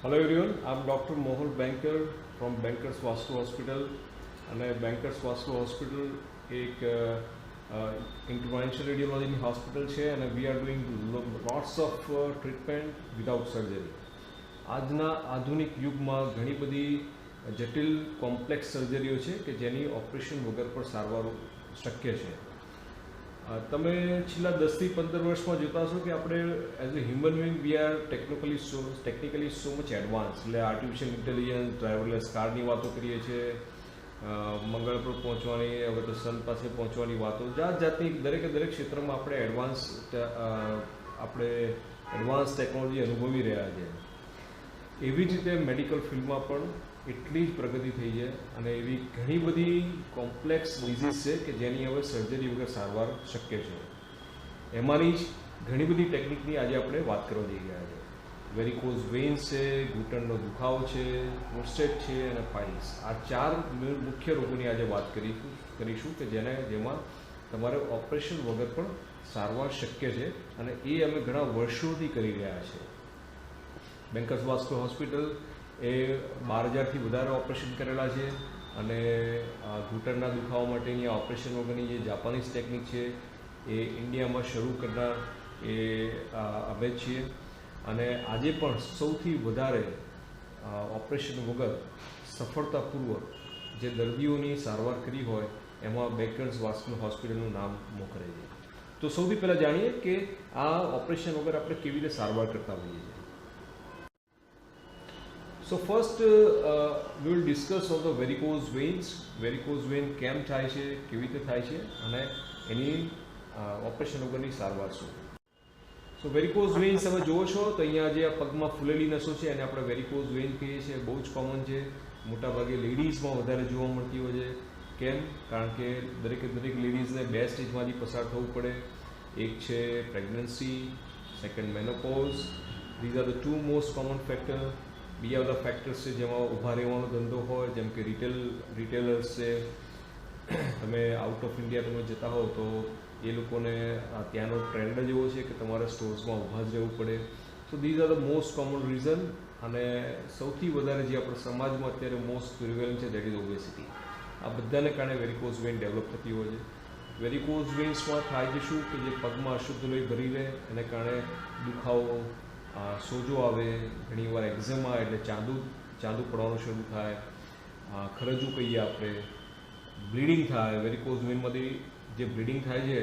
Hello everyone I'm doctor Mohan Banker from Bankers vastu hospital અને bankers વાસ્તુ hospital એક intervention રેડિયોલોજીની હોસ્પિટલ છે અને we are doing lots of treatment without surgery આજના આધુનિક યુગમાં ઘણી બધી જટિલ કોમ્પ્લેક્સ સર્જરીઓ છે કે જેની ઓપરેશન વગર પણ સારવાર શક્ય છે. તમે છેલ્લા દસથી પંદર વર્ષમાં જોતા હશો કે આપણે as a human being we are technically so technically so much advance એટલે આર્ટિફિશિયલ ઇન્ટેલિજન્સ ડ્રાઈવરલેસ કારની વાતો કરીએ છીએ મંગળ પર પહોંચવાની, હવે તો સન પાસે પહોંચવાની વાતો. જાત જાતની, દરેકે દરેક ક્ષેત્રમાં આપણે એડવાન્સ આપણે એડવાન્સ ટેકનોલોજી અનુભવી રહ્યા છે એવી જ રીતે મેડિકલ ફિલ્ડમાં પણ એટલી જ પ્રગતિ થઈ છે અને એવી ઘણી બધી કોમ્પ્લેક્સ ડિઝીઝ છે કે જેની હવે સર્જરી વગર સારવાર શક્ય છે. એમાંની જ ઘણી બધી ટેકનિકની આજે આપણે વાત કરવા જઈ રહ્યા છે વેરિકોઝ વેન્સ છે, ઘૂંટણનો દુખાવો છે પ્રોસ્ટેટ છે અને પાઇલ્સ આ ચાર મુખ્ય રોગોની આજે વાત કરીશું કરીશું કે જેને, જેમાં તમારે ઓપરેશન વગર પણ સારવાર શક્ય છે અને એ અમે ઘણા વર્ષોથી કરી રહ્યા છીએ. બેન્કર્સ વાસ્કો હોસ્પિટલ એ બાર હજારથી વધારે ઓપરેશન કરેલા છે અને ઘૂંટણના દુખાવા માટેની આ ઓપરેશન વગરની જે જાપાનીઝ ટેકનિક છે એ ઇન્ડિયામાં શરૂ કરનાર એ અમે છીએ. અને આજે પણ સૌથી વધારે ઓપરેશન વગર સફળતાપૂર્વક જે દર્દીઓની સારવાર કરી હોય એમાં બેકર્સ વાસ્કુલર હોસ્પિટલનું નામ મોખરે છે તો સૌથી પહેલાં જાણીએ કે આ ઓપરેશન વગર આપણે કેવી રીતે સારવાર કરતા હોઈએ છીએ. So first we will discuss of the varicose veins varicose vein કેમ થાય છે? કેવી રીતે થાય છે? અને એની ઓપરેશન વગરની સારવાર શું? સો વેરિકોઝ વેન્સ તમે જુઓ છો, તો અહીંયા જે પગમાં ફૂલેલી નસો છે, એને આપણે વેરિકોઝ વેન કહીએ છીએ. બહુ જ કોમન છે. મોટાભાગે લેડીઝમાં વધારે જોવા મળતી હોય છે. કેમ? કારણ કે દરેકે દરેક લેડીઝને બે સ્ટેજમાંથી પસાર થવું પડે. એક છે pregnancy second menopause these are the two most common factor બીજા બધા ફેક્ટર્સ છે જેમાં ઊભા રહેવાનો ધંધો હોય, જેમ કે રિટેલ રિટેલર્સ છે. તમે આઉટ ઓફ ઇન્ડિયા તમે જતા હો તો એ લોકોને ત્યાંનો ટ્રેન્ડ જ એવો છે કે તમારે સ્ટોર્સમાં ઊભા જ રહેવું પડે. So these are the most common reason અને સૌથી વધારે જે આપણા સમાજમાં અત્યારે મોસ્ટ પ્રિવેલન્ટ છે દેટ ઇઝ ઓબેસિટી આ બધાને કારણે વેરિકોઝ વેન ડેવલપ થતી હોય છે. વેરિકોઝ વેન્સમાં થાય છે શું? કે જે પગમાં અશુદ્ધ લોહી ભરી રહે, એને કારણે દુખાવો સોજો આવે, ઘણીવાર એક્ઝેમા એટલે ચાંદુ ચાંદુ પડવાનું શરૂ થાય. ખરજું કહીએ આપણે. બ્લીડિંગ થાય વેરિકોઝ વેનમાંથી જે બ્લીડિંગ થાય છે,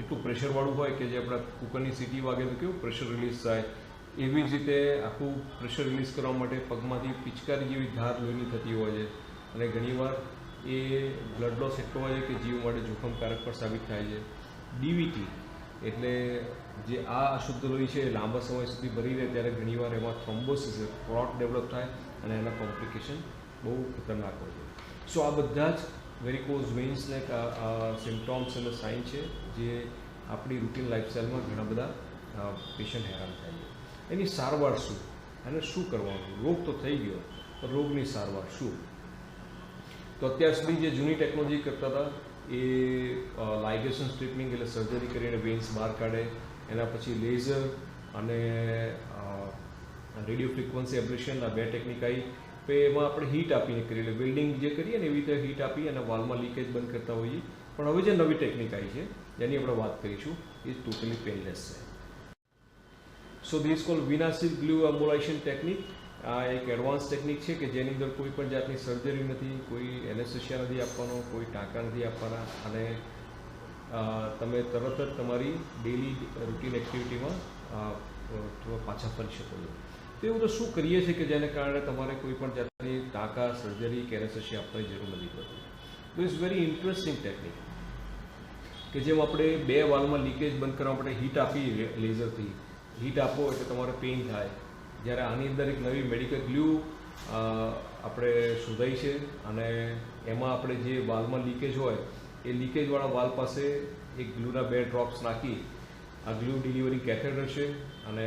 એટલું પ્રેશરવાળું હોય કે જે આપણા કુકરની સીટી વાગે તો કેવું પ્રેશર રિલીઝ થાય. એવી જ રીતે આખું પ્રેશર રિલીઝ કરવા માટે પગમાંથી પિચકારી જેવી ધાર લોહીની થતી હોય છે. અને ઘણીવાર એ બ્લડ લોસ એટલો હોય છે કે જીવ માટે જોખમકારક પણ સાબિત થાય છે. ડીવીટી એટલે જે આ અશુદ્ધ લોહી છે એ લાંબા સમય સુધી ભરી રહે ત્યારે ઘણીવાર એમાં થ્રોમ્બોસિસ ક્લોટ ડેવલપ થાય અને એના કોમ્પ્લિકેશન બહુ ખતરનાક હોય છે. સો આ બધા જ વેરિકોઝ વેન્સને સિમ્ટોમ્સ અને સાઇન છે જે આપણી રૂટીન લાઇફસ્ટાઇલમાં ઘણા બધા પેશન્ટ હેરાન થાય છે. એની સારવાર શું? અને શું કરવાનું? રોગ તો થઈ ગયો, પણ રોગની સારવાર શું? તો અત્યાર સુધી જે જૂની ટેકનોલોજી કરતા હતા એ લાઇગેશન સ્ટ્રીટમિંગ એટલે સર્જરી કરીને વેન્સ બહાર કાઢે એના પછી લેઝર અને રેડિયો ફ્રિકવન્સી એબ્રેશન આ બે ટેકનિક આવી તો એમાં આપણે હીટ આપીને કરીએ, એટલે વેલ્ડિંગ જે કરીએ ને એવી રીતે હીટ આપી અને વાલમાં લીકેજ બંધ કરતા હોઈએ. પણ હવે જે નવી ટેકનિક આવી છે, જેની આપણે વાત કરીશું, એ ટોટલી પેનલેસ છે. So this call VenaSeal glue embolization technique આ એક એડવાન્સ ટેકનિક છે કે જેની અંદર કોઈ પણ જાતની સર્જરી નથી, કોઈ એનેસ્થેશિયા નથી આપવાનો, કોઈ ટાંકા નથી આપવાના અને તમે તરત જ તમારી ડેલી રૂટીન એક્ટિવિટીમાં પાછા ફરી શકો છો. તો એવું તો શું કરીએ છીએ કે જેને કારણે તમારે કોઈ પણ જાતની ટાંકા સર્જરી કે એનેસ્થેશિયા આપવાની જરૂર નથી પડતી. તો ઇઝ વેરી ઇન્ટરેસ્ટિંગ ટેકનિક કે જેમ આપણે બે વાલમાં લીકેજ બંધ કરવા માટે હીટ આપી લેઝરથી હીટ આપો એટલે તમારે પેઇન થાય. જ્યારે આની અંદર એક નવી મેડિકલ ગ્લુ આપણે શોધાઈ છે અને એમાં આપણે જે વાલમાં લીકેજ હોય એ લીકેજવાળા વાલ પાસે એક ગ્લુના બે ડ્રોપ્સ નાખી, આ ગ્લુ ડિલિવરી કેથેડ છે અને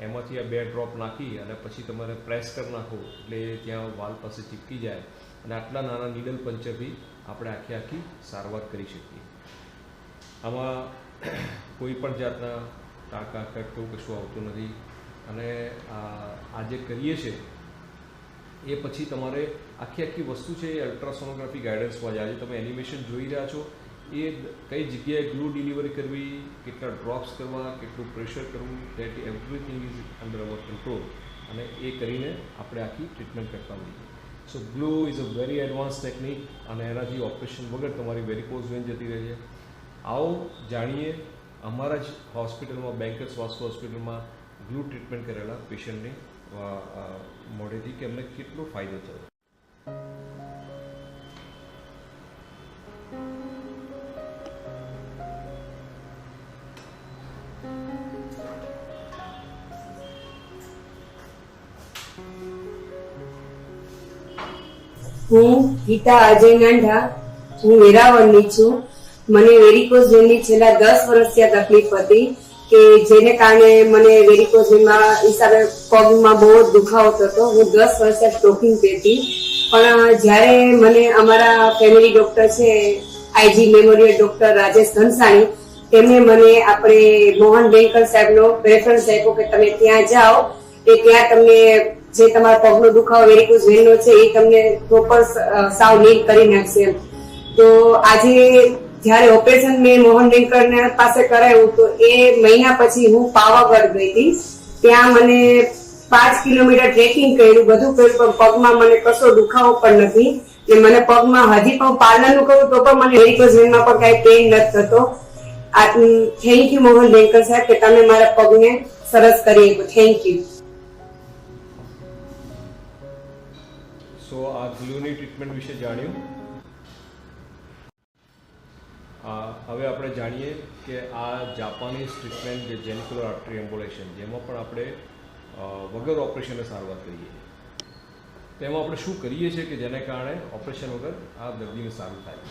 એમાંથી આ બે ડ્રોપ નાખી અને પછી તમારે પ્રેસ કરી નાખો એટલે ત્યાં વાલ પાસે ચીપકી જાય અને આટલા નાના નીડલ પંચરથી આપણે આખી આખી સારવાર કરી શકીએ. આમાં કોઈ પણ જાતના ટાંકા કટ કશું આવતું નથી અને આ જે કરીએ છીએ એ પછી તમારે આખી આખી વસ્તુ છે એ અલ્ટ્રાસોનોગ્રાફી ગાઈડન્સમાં છે. આજે તમે એનિમેશન જોઈ રહ્યા છો. એ કઈ જગ્યાએ ગ્લુ ડિલિવરી કરવી, કેટલા ડ્રોપ્સ કરવા, કેટલું પ્રેશર કરવું that everything is under our control અને એ કરીને આપણે આખી ટ્રીટમેન્ટ કરતા હોઈએ so glue is a very advance technique અને એનાથી ઓપરેશન વગર તમારી વેરિકોઝ વેન જતી રહે છે. આવો જાણીએ, અમારા જ હોસ્પિટલમાં બેન્કર્સ વાસ્કો હોસ્પિટલમાં ગ્લુ ટ્રીટમેન્ટ કરેલા પેશન્ટને મોઢેથી કે અમને કેટલો ફાયદો થયો? હું ગીતા અજય નાંઢા હું વેરાવળની છું. મને વેરિકોઝ વેનની છેલ્લા દસ વર્ષથી આ તકલીફ હતી. કે જેને કારણે મને વેરિકોઝ વેનમાં હિસાબે પગમાં બહુ જ દુખાવો થતો. હું દસ વર્ષે સ્ટોકિંગ પહેરતી પણ જ્યારે મને અમારા ફેમિલી ડોક્ટર છે IG memorial doctor Rajesh Ghansani તેમણે મને આપણે મોહન બેંકર સાહેબનો રેફરન્સ આપ્યો કે તમે ત્યાં જાઓ કે ત્યાં તમને જે તમારા પગનો દુખાવો વેરિકોઝ વેનનો છે, એ તમને પ્રોપર સાવ નીટ કરી નાખશે તો આજે જ્યારે ઓપરેશન મેં મોહન બેંકર પાસે કરાયું તો એ મહિના પછી હું પાવાગઢ ગઈ હતી. ત્યાં મને પાંચ કિલોમીટર ટ્રેકિંગ કર્યું, બધું કર્યું, પણ પગમાં મને કશો દુખાવો પણ નથી. ને મને પગમાં હજી પણ પાર્લરનું કરું તો પણ મને વેરિકોઝ પણ કાંઈ પેઇન નથી થતો. આ થેન્ક યુ મોહન બેંકર સાહેબ કે તમે મારા પગને સરસ કરી આપ્યો. થેન્ક યુ સો આ ગ્લુની ટ્રીટમેન્ટ વિશે જાણ્યું? હવે આપણે જાણીએ કે આ જાપાનીઝ ટ્રીટમેન્ટ જે જેનિક્યુલર આર્ટરી એમ્બોલેશન, જેમાં પણ આપણે વગર ઓપરેશને સારવાર કરીએ. તેમાં આપણે શું કરીએ છીએ કે જેને કારણે ઓપરેશન વગર આ દર્દીને સારું થાય.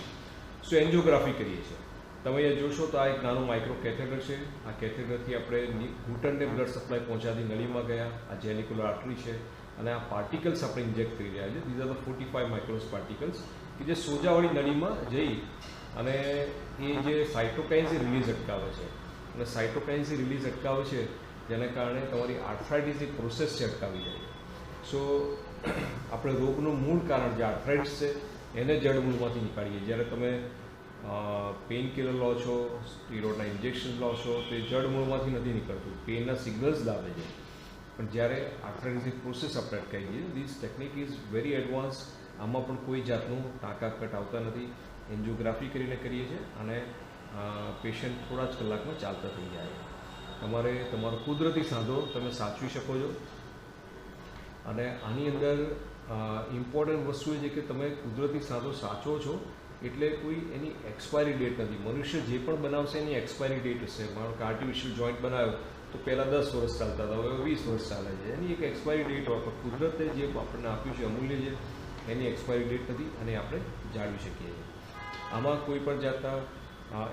સો એન્જિયોગ્રાફી કરીએ છીએ? તમે અહીંયા જોશો તો આ એક નાનું માઇક્રો કેથેટર છે. આ કેથેટરથી આપણે ઘૂંટણને બ્લડ સપ્લાય પહોંચાડી નળીમાં ગયા. આ જેનિક્યુલર આર્ટરી છે. અને આ પાર્ટિકલ્સ આપણે ઇન્જેક્ટ કરી રહ્યા છે. These are the forty five micros particles કે જે સોજાવાળી નળીમાં જઈ અને એ જે સાઇટોકાઇન્સની રિલીઝ અટકાવે છે. અને સાઇટોકાઇન્સની રિલીઝ અટકાવે છે, જેને કારણે તમારી આર્થરાઇટિસની પ્રોસેસ છે અટકાવી જાય. સો આપણે રોગનું મૂળ કારણ જે આર્થરાઇટિસ છે, એને જડમૂળમાંથી નીકાળીએ. જ્યારે તમે પેઇન કિલર લો છો સ્ટીરોડના ઇન્જેક્શન લો છો, તો એ જડમૂળમાંથી નથી નીકળતું. પેઇનના સિગ્નલ્સ દાબે છે. પણ જ્યારે આર્થરાઇટિસની પ્રોસેસ આપણે અટકાવી દઈએ this technique is very advance આમાં પણ કોઈ જાતનું ટાંકા કટ આવતા નથી. એન્જિયોગ્રાફી કરીને કરીએ છીએ અને પેશન્ટ થોડા જ કલાકમાં ચાલતા થઈ જાય. તમારે, તમારો કુદરતી સાંધો તમે સાચવી શકો છો. અને આની અંદર ઇમ્પોર્ટન્ટ વસ્તુ એ છે કે તમે કુદરતી સાંધો સાચો છો, એટલે કોઈ એની એક્સપાયરી ડેટ નથી. મનુષ્ય જે પણ બનાવશે એની એક્સપાયરી ડેટ હશે. મારો આર્ટિફિશિયલ જોઈન્ટ બનાવ્યો, તો પહેલાં દસ વર્ષ ચાલતા હતા, હવે વીસ વર્ષ ચાલે છે. એની એક એક્સપાયરી ડેટ હોય, પણ કુદરતે જે આપણને આપ્યું છે, અમૂલ્ય છે, એની એક્સપાયરી ડેટ નથી અને આપણે જાળવી શકીએ છીએ. આમાં કોઈ પણ જાતના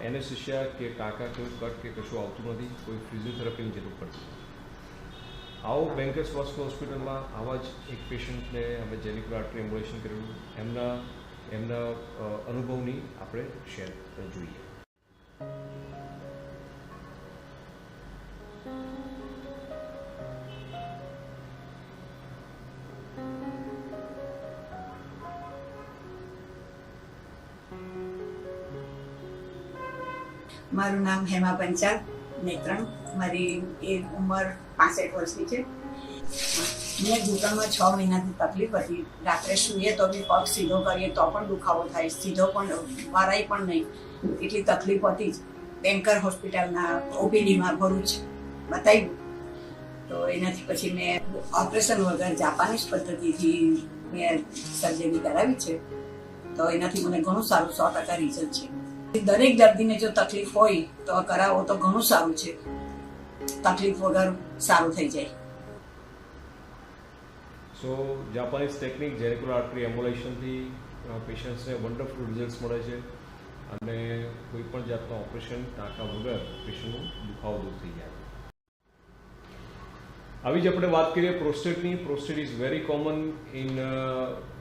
એનેસ્થેશિયા કે ટાંકા કે કટ કે કશું આવતું નથી, કોઈ ફિઝિયોથેરાપીની જરૂર પડતી આવો બેન્કર્સ વાસ્કો હોસ્પિટલમાં આવા જ એક પેશન્ટને અમે જેનિકલ આર્ટરી એમ્બ્યુલેશન કરેલું. એમના એમના અનુભવની આપણે શેર જોઈએ. મારું નામ હેમા પંચાલ નેત્રમ મારી એ ઉંમર પાસઠ વર્ષની છે. મને ઘૂંટણમાં છ મહિનાથી તકલીફ હતી. રાત્રે સૂઈએ તો બી પગ સીધો કરીએ તો પણ દુખાવો થાય. સીધો પણ વારાય પણ નહીં. એટલી તકલીફ હતી જ. બેન્કર હોસ્પિટલના ઓપીડીમાં ભરૂચ બતાવ્યું. તો એનાથી પછી મેં ઓપરેશન વગર જાપાનીઝ પદ્ધતિથી મેં સર્જરી કરાવી છે. તો એનાથી મને ઘણું સારું, સો ટકા રિઝલ્ટ છે. દરેક દર્દીને જો તકલીફ હોય તો કરાવો તો ઘણું સારું છે. તકલીફ વગર સારું થઈ જાય. So Japanese technique genicular artery એમ્બ્યુલેશનથી પેશન્ટ્સને વન્ડરફુલ રિઝલ્ટ્સ મળે છે. અને કોઈ પણ જાતનું ઓપરેશન ટાંકા વગર પેશન્ટનું દુખાવો દૂર થઈ જાય. આવી જ આપણે વાત કરીએ પ્રોસ્ટેટની prostate is very common in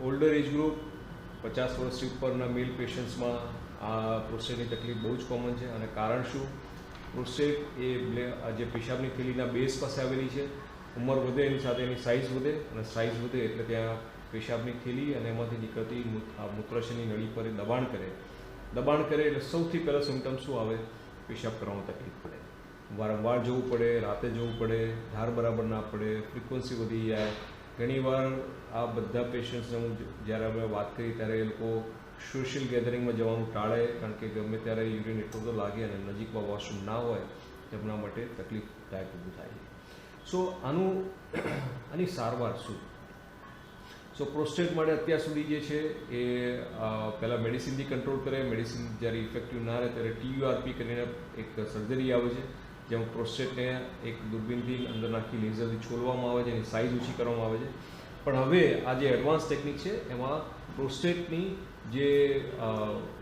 older age group પચાસ વર્ષથી ઉપરના મેલ પેશન્ટ્સમાં આ પ્રોસ્ટેટની તકલીફ બહુ જ કોમન છે અને કારણ શું? પ્રોસ્ટેટ એ જે પેશાબની થેલીના બેઝ પાસે આવેલી છે, ઉંમર વધે એની સાથે એની સાઇઝ વધે અને સાઇઝ વધે એટલે ત્યાં પેશાબની થેલી અને એમાંથી નીકળતી મૂત્રાશયની નળી પર દબાણ કરે. દબાણ કરે એટલે સૌથી પહેલાં સિમ્ટમ શું આવે? પેશાબ કરવામાં તકલીફ પડે. વારંવાર જવું પડે, રાતે જવું પડે, ધાર બરાબર ના પડે ફ્રિકવન્સી વધી જાય. ઘણીવાર આ બધા પેશન્ટ્સને હું જ્યારે અમે વાત કરી ત્યારે એ લોકો સોશિયલ ગેધરિંગમાં જવાનું ટાળે, કારણ કે ગમે ત્યારે યુરિન એટલો બધો લાગે અને નજીકમાં વોશરૂમ ના હોય, તેમના માટે તકલીફદાયક ઊભું થાય સો આનું, આની સારવાર શું? સો પ્રોસ્ટેટ માટે અત્યાર સુધી જે છે એ પહેલાં મેડિસિનથી કંટ્રોલ કરે મેડિસિન જ્યારે ઇફેક્ટિવ ના રહે ત્યારે ટીયુઆરપી કરીને એક સર્જરી આવે છે, જેમાં પ્રોસ્ટેટને એક દૂરબીનથી અંદર નાખી લેઝરથી છોલવામાં આવે છે એની સાઇઝ ઓછી કરવામાં આવે છે. પણ હવે આ જે એડવાન્સ ટેકનિક છે, એમાં પ્રોસ્ટેટની જે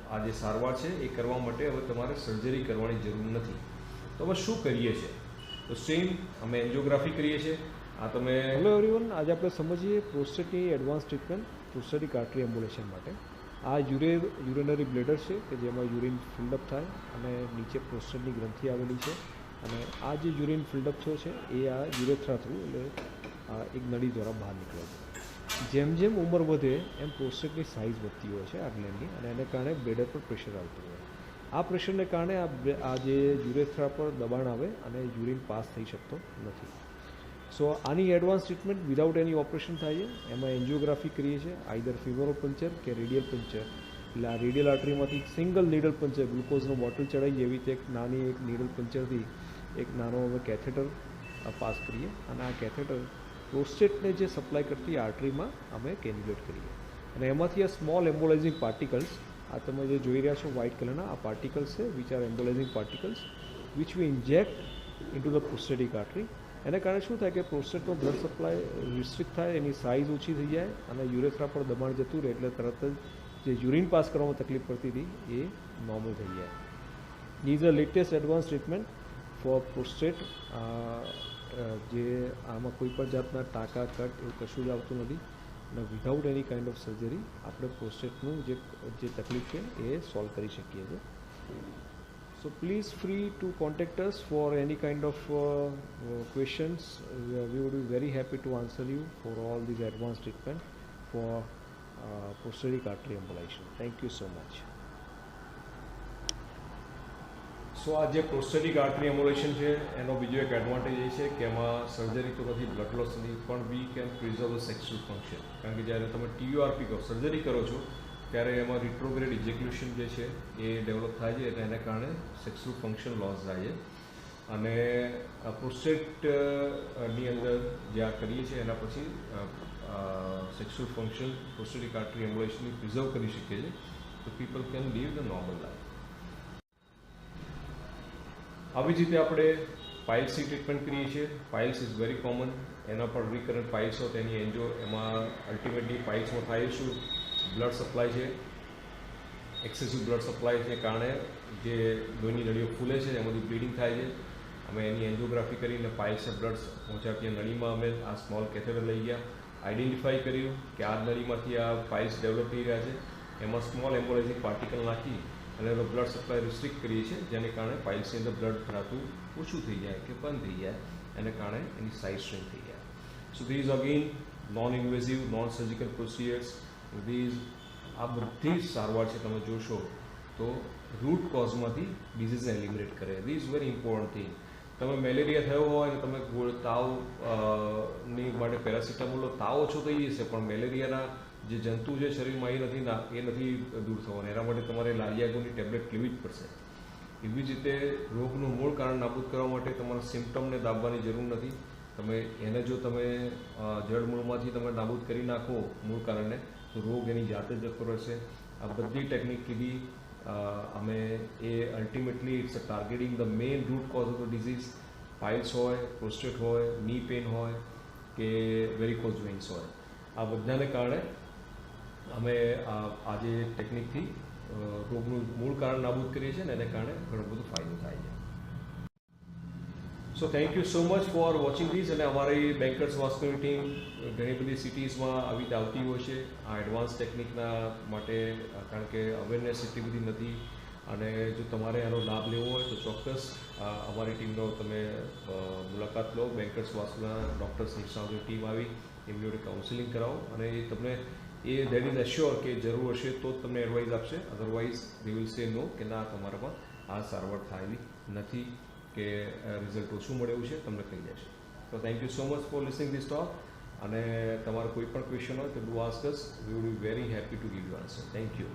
આ જે સારવાર છે, એ કરવા માટે હવે તમારે સર્જરી કરવાની જરૂર નથી. તો હવે શું કરીએ છીએ? તો સેમ અમે એન્જિયોગ્રાફી કરીએ છીએ. આ તમે હેલો એવરીવન આજે આપણે સમજીએ પ્રોસ્ટેટની advance treatment prostatic artery embolization માટે. આ યુરે યુરિનરી બ્લેડર છે, કે જેમાં યુરિન ફિલ્ડઅપ થાય અને નીચે પ્રોસ્ટેટની ગ્રંથિ આવેલી છે. અને આ જે યુરિન ફિલ્ડઅપ થયો છે, એ આ યુરેથ્રા થ્રુ, એટલે એક નળી દ્વારા બહાર નીકળે છે. જેમ જેમ ઉંમર વધે, એમ પ્રોસ્ટેટની સાઇઝ વધતી હોય છે આ ગ્લેન્ડની અને એને કારણે બ્લેડર પર પ્રેશર આવતું હોય આ પ્રેશરને કારણે આ આ જે યુરેથ્રા પર દબાણ આવે અને યુરિન પાસ થઈ શકતો નથી. સો આની advance treatment without any operation થાય છે. એમાં એન્જિયોગ્રાફી કરીએ છીએ આઈધર ફિવરો પંચર કે રેડિયલ પંચર એટલે આ રેડિયલ આર્ટરીમાંથી સિંગલ નીડલ પંચર ગ્લુકોઝનો બોટલ ચડાવી એવી રીતે એક નાની એક નીડલ પંચરથી એક નાનો અમે કેથેટર પાસ કરીએ. અને આ કેથેટર પ્રોસ્ટેટને જે સપ્લાય કરતી આર્ટરીમાં અમે કેન્ડ્યુલેટ કરીએ. અને એમાંથી આ સ્મોલ એમ્બોલાઇઝિંગ પાર્ટિકલ્સ, આ તમે જે જોઈ રહ્યા છો વ્હાઇટ કલરના, આ પાર્ટિકલ્સ છે which are embolising particles which we inject into the prostatic artery એને કારણે શું થાય કે પ્રોસ્ટેટનો બ્લડ સપ્લાય રિસ્ટ્રિક્ટ થાય, એની સાઇઝ ઓછી થઈ જાય, અને યુરેથ્રા પર દબાણ જતું રહે, એટલે તરત જ જે યુરિન પાસ કરવામાં તકલીફ પડતી હતી, એ નોર્મલ થઈ જાય. Is a latest advance treatment for prostate જે આમાં કોઈ પણ જાતના ટાંકા કટ એવું કશું જ આવતું નથી અને without any kind of surgery આપણે પ્રોસ્ટેટનું જે જે તકલીફ છે એ સોલ્વ કરી શકીએ છીએ us for any kind of uh, uh, questions. Uh, we would be very happy to answer you for all these advanced treatment for uh, prosthetic artery embolization. Thank you so much. સો આ જે prostatic artery એમ્યુલેશન છે, એનો બીજો એક advantage એ છે કે એમાં surgery તો નથી બ્લડ લોસ નથી, પણ we can preserve sexual function કારણ કે જ્યારે તમે ટીયુઆરપી કરો સર્જરી કરો છો, ત્યારે એમાં રિટ્રોગ્રેડ ઇજેક્યુલેશન જે છે, એ ડેવલપ થાય છે એટલે એના કારણે સેક્સ્યુઅલ ફંક્શન લોસ થાય છે. અને પ્રોસ્ટેટની અંદર જે આ કરીએ છીએ, એના પછી સેક્સ્યુઅલ ફંક્શન પ્રોસ્ટેટિક આર્ટરી એમ્બ્યુલેશનની પ્રિઝર્વ કરી શકીએ છીએ. તો people can live the normal life આવી જ રીતે આપણે પાઇલ્સની ટ્રીટમેન્ટ કરીએ છીએ. પાઇલ્સ ઇઝ વેરી કોમન એના પર રિકરન્ટ પાઇલ્સ તેની એન્જો એમાં અલ્ટિમેટલી પાઇલ્સમાં થાય શું બ્લડ સપ્લાય છે. એક્સેસિવ બ્લડ સપ્લાયને કારણે જે લોહીની નળીઓ ફૂલે છે, એમાંથી બ્લીડિંગ થાય છે. અમે એની એન્જિયોગ્રાફી કરીને પાઇલ્સને બ્લડ પહોંચાડતી નળીમાં અમે આ સ્મોલ કેથેટર લઈ ગયા. આઈડેન્ટિફાઈ કર્યું કે આ નળીમાંથી આ પાઇલ્સ ડેવલપ થઈ રહ્યા છે. એમાં સ્મોલ એમ્બોલાઇઝિંગ પાર્ટિકલ નાખી અને એનો બ્લડ સપ્લાય રિસ્ટ્રિક્ટ કરીએ છીએ, જેને કારણે પાઇલ્સની અંદર બ્લડ ભરાતું ઓછું થઈ જાય કે બંધ થઈ જાય, એને કારણે એની સાઇઝ સ્ટ્રેન્થ થઈ જાય. So these again non invasive non surgical procedures these આ બધી જ સારવાર છે તમે જોશો, તો રૂટ કોઝમાંથી ડિઝીઝને એલિમિનેટ કરે. ધીઝ વેરી ઇમ્પોર્ટન્ટ થિંગ તમે મેલેરિયા થયો હોય અને તમે તાવની માટે પેરાસિટામોલ તાવ ઓછો થઈ જશે, પણ મેલેરિયાના જે જંતુ જે શરીરમાં એ નથી ના, એ નથી દૂર થવાનું. એના માટે તમારે લાલિયાગોની ટેબ્લેટ લેવી જ પડશે. એવી જ રીતે રોગનું મૂળ કારણ નાબૂદ કરવા માટે તમારા સિમ્ટમને દાબવાની જરૂર નથી. તમે એને જો તમે જળમૂળમાંથી તમે નાબૂદ કરી નાખો મૂળ કારણને, તો રોગ એની જાતે જ રહેશે. આ બધી ટેકનિક કીધી અમે એ ultimately it's a targeting the main root cause of the disease piles હોય પ્રોસ્ટેટ હોયની પેન હોય, કે વેરિકોઝ વેન્સ હોય. આ બધાને કારણે અમે આ જે ટેકનિકથી રોગનું મૂળ કારણ નાબૂદ કરીએ છીએ ને એને કારણે ઘણો બધો ફાયદો થાય છે. So thank you so much for watching this અને અમારી બેન્કર્સ વાસ્કોની ટીમ ઘણી બધી સિટીઝમાં આવી રીતે આવતી હોય છે. આ એડવાન્સ ટેકનિકના માટે, કારણ કે અવેરનેસ એટલી બધી નથી. અને જો તમારે આનો લાભ લેવો હોય તો ચોક્કસ અમારી ટીમનો તમે મુલાકાત લો. બેન્કર્સ વાસુના ડૉક્ટર્સ સંસ્થાઓની ટીમ આવી. એમની જોડે કાઉન્સિલિંગ કરાવો. અને એ તમને એ દેટ ઇઝ અશ્યોર કે જરૂર હશે તો જ તમને એડવાઇસ આપશે. અધરવાઇઝ દે વિલ સે નો કે ના તમારામાં આ સારવાર થયેલી નથી કે રિઝલ્ટ ઓછું મળે એવું છે, તમને કહી દેશે તો thank you so much for listening this talk અને તમારો કોઈ પણ ક્વેશ્ચન હોય તો do ask us we would be very happy to give you answer thank you